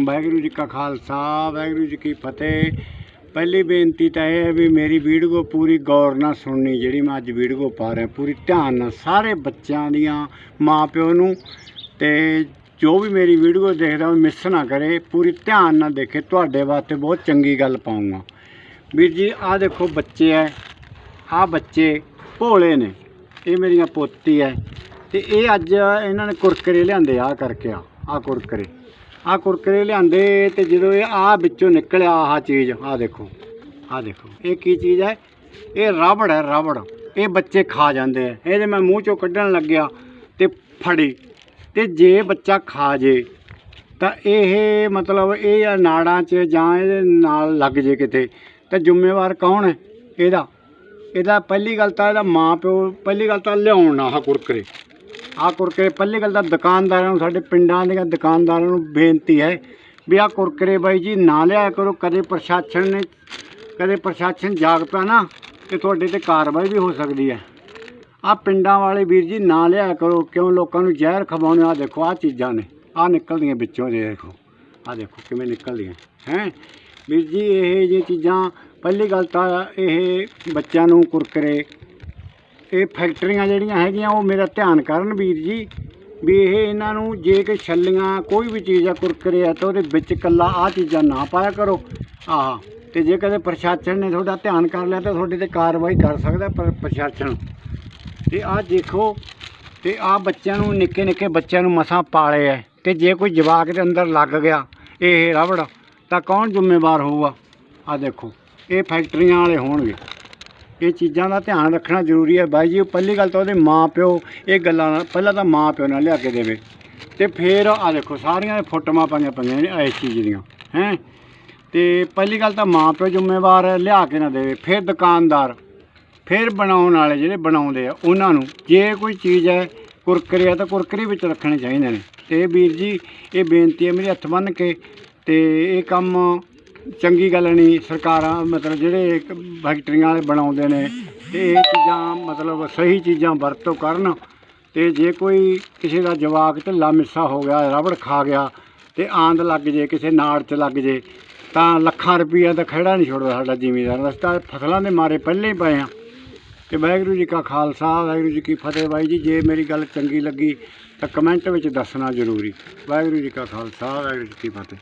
ਵਾਹਿਗੁਰੂ ਜੀ ਕਾ ਖਾਲਸਾ, ਵਾਹਿਗੁਰੂ ਜੀ ਕੀ ਫਤਿਹ। ਪਹਿਲੀ ਬੇਨਤੀ ਤਾਂ ਇਹ ਹੈ ਵੀ ਮੇਰੀ ਵੀਡੀਓ ਪੂਰੀ ਗੌਰ ਨਾਲ ਸੁਣਨੀ, ਜਿਹੜੀ ਮੈਂ ਅੱਜ ਵੀਡੀਓ ਪਾ ਰਿਹਾ, ਪੂਰੀ ਧਿਆਨ ਨਾਲ ਸਾਰੇ ਬੱਚਿਆਂ ਦੀਆਂ, ਮਾਪਿਓ ਨੂੰ ਤੇ ਜੋ ਵੀ ਮੇਰੀ ਵੀਡੀਓ ਦੇਖਦਾ ਉਹ ਮਿਸ ਨਾ ਕਰੇ, ਪੂਰੀ ਧਿਆਨ ਨਾਲ ਦੇਖੇ, ਤੁਹਾਡੇ ਵਾਸਤੇ ਬਹੁਤ ਚੰਗੀ ਗੱਲ ਪਾਉਂਗਾ। ਵੀਰ ਜੀ, ਆਹ ਦੇਖੋ ਬੱਚੇ ਐ ਆਹ ਬੱਚੇ ਭੋਲੇ ਨੇ, ਇਹ ਮੇਰੀਆਂ ਪੋਤੀ ਐ ਤੇ ਇਹ ਅੱਜ ਇਹਨਾਂ ਨੇ ਕੁਰਕਰੇ ਲਿਆਂਦੇ ਆ ਕਰਕੇ ਆ ਆ ਕੁਰਕਰੇ। ਆ ਕੁਰਕਰੇ ਲਿਆਂਦੇ ਤੇ ਜਦੋਂ ਇਹ ਆ ਵਿੱਚੋਂ ਨਿਕਲਿਆ ਆਹ ਚੀਜ਼, ਆ ਦੇਖੋ ਆ ਦੇਖੋ, ਇਹ ਕੀ ਚੀਜ਼ ਹੈ? ਇਹ ਰਬੜ ਹੈ ਰਬੜ ਇਹ ਬੱਚੇ ਖਾ ਜਾਂਦੇ ਆ। ਇਹਦੇ ਮੈਂ ਮੂੰਹ ਚੋਂ ਕੱਢਣ ਲੱਗਿਆ ਤੇ ਫੜੀ, ਤੇ ਜੇ ਬੱਚਾ ਖਾ ਜੇ, ਤਾਂ ਇਹ ਮਤਲਬ ਇਹ ਆ ਨਾੜਾਂ 'ਚ ਜਾਂ ਇਹਦੇ ਨਾਲ ਲੱਗ ਜੇ ਕਿਤੇ, ਤਾਂ ਜ਼ਿੰਮੇਵਾਰ ਕੌਣ ਹੈ ਇਹਦਾ? ਇਹਦਾ ਪਹਿਲੀ ਗੱਲ ਤਾਂ ਇਹਦਾ ਮਾਂ ਪਿਓ, ਪਹਿਲੀ ਗੱਲ ਤਾਂ ਲਿਆਉਣ ਨਾ ਆਹ ਕੁਰਕਰੇ। ਆਹ ਕੁਰਕਰੇ ਪਹਿਲੀ ਗੱਲ ਤਾਂ ਦੁਕਾਨਦਾਰਾਂ ਨੂੰ, ਸਾਡੇ ਪਿੰਡਾਂ ਦੀਆਂ ਦੁਕਾਨਦਾਰਾਂ ਨੂੰ ਬੇਨਤੀ ਹੈ ਵੀ ਆਹ ਕੁਰਕਰੇ ਬਾਈ ਜੀ ਨਾ ਲਿਆ ਕਰੋ, ਕਦੇ ਪ੍ਰਸ਼ਾਸਨ ਨੇ, ਕਦੇ ਪ੍ਰਸ਼ਾਸਨ ਜਾਗ ਪਿਆ ਨਾ ਤੇ ਤੁਹਾਡੇ ਤੇ ਕਾਰਵਾਈ ਵੀ ਹੋ ਸਕਦੀ ਹੈ। ਆਹ ਪਿੰਡਾਂ ਵਾਲੇ ਵੀਰ ਜੀ ਨਾ ਲਿਆ ਕਰੋ, ਕਿਉਂ ਲੋਕਾਂ ਨੂੰ ਜ਼ਹਿਰ ਖਵਾਉਣੇ ਆ ਦੇਖੋ, ਆਹ ਚੀਜ਼ਾਂ ਨੇ, ਆਹ ਨਿਕਲਦੀਆਂ ਵਿੱਚੋਂ ਦੇ ਦੇਖੋ, ਆਹ ਦੇਖੋ ਕਿਵੇਂ ਨਿਕਲਦੀਆਂ, ਹੈ। ਵੀਰ ਜੀ, ਇਹ ਜੇ ਚੀਜ਼ਾਂ, ਪਹਿਲੀ ਗੱਲ ਤਾਂ ਇਹ ਬੱਚਿਆਂ ਨੂੰ ਕੁਰਕਰੇ ਇਹ ਫੈਕਟਰੀਆਂ ਜਿਹੜੀਆਂ ਹੈਗੀਆਂ, ਉਹ ਮੇਰਾ ਧਿਆਨ ਕਰਨ ਵੀਰ ਜੀ, ਵੀ ਇਹ ਇਹਨਾਂ ਨੂੰ ਜੇ ਕਿ ਛੱਲੀਆਂ, ਕੋਈ ਵੀ ਚੀਜ਼ ਆ, ਕੁਰਕਰੇ ਆ, ਤਾਂ ਉਹਦੇ ਵਿੱਚ ਕੱਲਾ ਆਹ ਚੀਜ਼ਾਂ ਨਾ ਪਾਇਆ ਕਰੋ। ਆਹ, ਤੇ ਜੇ ਕਦੇ ਪ੍ਰਸ਼ਾਸਨ ਨੇ ਤੁਹਾਡਾ ਧਿਆਨ ਕਰ ਲਿਆ, ਤਾਂ ਤੁਹਾਡੇ ਤੇ ਕਾਰਵਾਈ ਕਰ ਸਕਦਾ ਪਰ ਪ੍ਰਸ਼ਾਸਨ। ਤੇ ਆਹ ਦੇਖੋ, ਤੇ ਆਹ ਬੱਚਿਆਂ ਨੂੰ ਨਿੱਕੇ ਨਿੱਕੇ ਬੱਚਿਆਂ ਨੂੰ ਮਸਾਂ ਪਾਲੇ ਐ। ਤੇ ਜੇ ਕੋਈ ਜਵਾਕ ਦੇ ਅੰਦਰ ਲੱਗ ਗਿਆ, ਇਹ ਰਬੜ, ਤਾਂ ਕੌਣ ਜ਼ਿੰਮੇਵਾਰ ਹੋਊਗਾ? ਆਹ ਦੇਖੋ, ਇਹ ਫੈਕਟਰੀਆਂ ਵਾਲੇ ਹੋਣਗੇ। ਇਹ ਚੀਜ਼ਾਂ ਦਾ ਧਿਆਨ ਰੱਖਣਾ ਜ਼ਰੂਰੀ ਹੈ। ਬਾਈ ਜੀ ਪਹਿਲੀ ਗੱਲ ਤਾਂ ਉਹਦੇ ਮਾਂ ਪਿਓ ਇਹ ਗੱਲਾਂ ਪਹਿਲਾਂ ਤਾਂ ਮਾਂ ਪਿਓ ਨਾਲ ਲਿਆ ਕੇ ਦੇਵੇ। ਤੇ ਫਿਰ ਆ ਦੇਖੋ ਸਾਰੀਆਂ ਇਹ ਫੋਟੋਆਂ ਪਾਈਆਂ ਪਈਆਂ ਨੇ ਇਸ ਚੀਜ਼ ਦੀਆਂ ਹੈ। ਤੇ ਪਹਿਲੀ ਗੱਲ ਤਾਂ ਮਾਂ ਪਿਓ ਜ਼ਿੰਮੇਵਾਰ ਹੈ, ਲਿਆ ਕੇ ਨਾ ਦੇਵੇ। ਫਿਰ ਦੁਕਾਨਦਾਰ ਫਿਰ ਬਣਾਉਣ ਵਾਲੇ ਜਿਹੜੇ ਬਣਾਉਂਦੇ ਆ ਉਹਨਾਂ ਨੂੰ ਜੇ ਕੋਈ ਚੀਜ਼ ਹੈ ਕੁਰਕਰੇ ਆ ਤਾਂ ਕੁਰਕਰੇ ਵਿੱਚ ਰੱਖਣੇ ਚਾਹੀਦੇ ਨੇ। ਤੇ ਇਹ ਵੀਰ ਜੀ ਇਹ ਬੇਨਤੀ ਹੈ ਮੇਰੀ ਹੱਥ ਬੰਨ੍ਹ ਕੇ ਤੇ ਇਹ ਕੰਮ ਚੰਗੀ ਗੱਲ ਨਹੀਂ, ਸਰਕਾਰਾਂ ਮਤਲਬ ਜਿਹੜੇ ਇੱਕ ਫੈਕਟਰੀਆਂ ਵਾਲੇ ਬਣਾਉਂਦੇ ਨੇ ਤੇ ਇਹ ਚੀਜ਼ਾਂ ਮਤਲਬ ਸਹੀ ਚੀਜ਼ਾਂ ਵਰਤੋਂ ਕਰਨ ਤੇ ਜੇ ਕੋਈ ਕਿਸੇ ਦਾ ਜਵਾਕ ਢਿੱਲਾ ਮਿੱਸਾ ਹੋ ਗਿਆ, ਰਬੜ ਖਾ ਗਿਆ ਤੇ ਆਂਦ ਲੱਗ ਜੇ, ਕਿਸੇ ਨਾੜ 'ਚ ਲੱਗ ਜੇ, ਤਾਂ ਲੱਖਾਂ ਰੁਪਈਆ ਦਾ ਖੜਾ ਨਹੀਂ ਛੋੜਦਾ ਸਾਡਾ ਜ਼ਿਮੀਦਾਰ। ਰਸਤਾ ਫਸਲਾਂ ਦੇ ਮਾਰੇ ਪਹਿਲੇ ਹੀ ਪਏ ਆ ਤੇ ਵਾਹਿਗੁਰੂ ਜੀ ਕਾ ਖਾਲਸਾ, ਵਾਹਿਗੁਰੂ ਜੀ ਕੀ ਫਤਿਹ ਬਾਈ ਜੀ, ਜੇ ਮੇਰੀ ਗੱਲ ਚੰਗੀ ਲੱਗੀ ਤਾਂ ਕਮੈਂਟ ਵਿੱਚ ਦੱਸਣਾ ਜ਼ਰੂਰੀ। ਵਾਹਿਗੁਰੂ ਜੀ ਕਾ ਖਾਲਸਾ, ਵਾਹਿਗੁਰੂ ਜੀ ਕੀ ਫਤਿਹ।